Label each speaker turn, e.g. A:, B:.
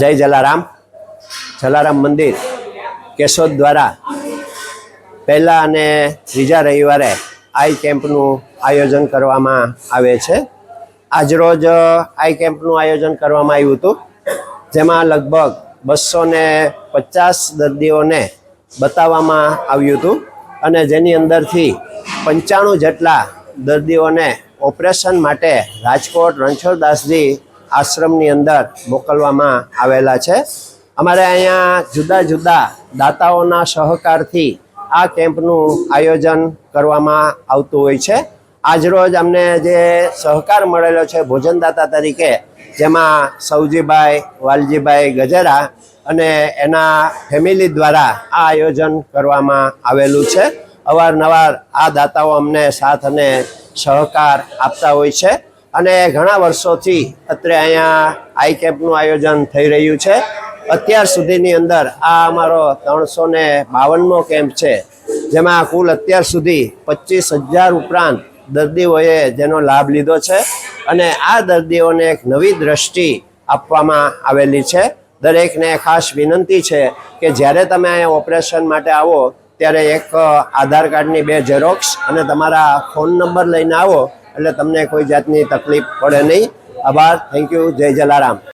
A: જય જલારામ. જલારામ મંદિર કેશોદ દ્વારા પહેલા અને ત્રીજા રવિવારે આઈ કેમ્પનું આયોજન કરવામાં આવે છે. આજરોજ આઈ કેમ્પનું આયોજન કરવામાં આવ્યું હતું, જેમાં લગભગ બસો ને પચાસ દર્દીઓને બતાવવામાં આવ્યું હતું અને જેની અંદરથી પંચાણું જેટલા દર્દીઓને ઓપરેશન માટે રાજકોટ રણછોડદાસજી આશ્રમની અંદર મોકલવામાં આવેલા છે. અમારે અહીંયા જુદા જુદા દાતાઓના સહકારથી આ કેમ્પનું આયોજન કરવામાં આવતું હોય છે. આજરોજ અમને જે સહકાર મળેલો છે ભોજનદાતા તરીકે, જેમાં સૌજીભાઈ વાલજીભાઈ ગજેરા અને એના ફેમિલી દ્વારા આ આયોજન કરવામાં આવેલું છે. અવારનવાર આ દાતાઓ અમને સાથ અને સહકાર આપતા હોય છે. અને ઘણા વર્ષોથી અત્રે અહીંયા આઈ કેમ્પનું આયોજન થઈ રહ્યું છે. અત્યાર સુધીની અંદર આ અમારો ત્રણસો ને બાવનમો કેમ્પ છે, જેમાં કુલ અત્યાર સુધી પચીસ હજાર ઉપરાંત દર્દીઓએ જેનો લાભ લીધો છે અને આ દર્દીઓને એક નવી દ્રષ્ટિ આપવામાં આવેલી છે. દરેકને ખાસ વિનંતી છે કે જ્યારે તમે અહીંયા ઓપરેશન માટે આવો, ત્યારે એક આધાર કાર્ડની બે ઝેરોક્સ અને તમારા ફોન નંબર લઈને આવો એટલે તમને કોઈ જાતની તકલીફ પડે નહીં. આભાર. થેન્ક યુ જય જલારામ.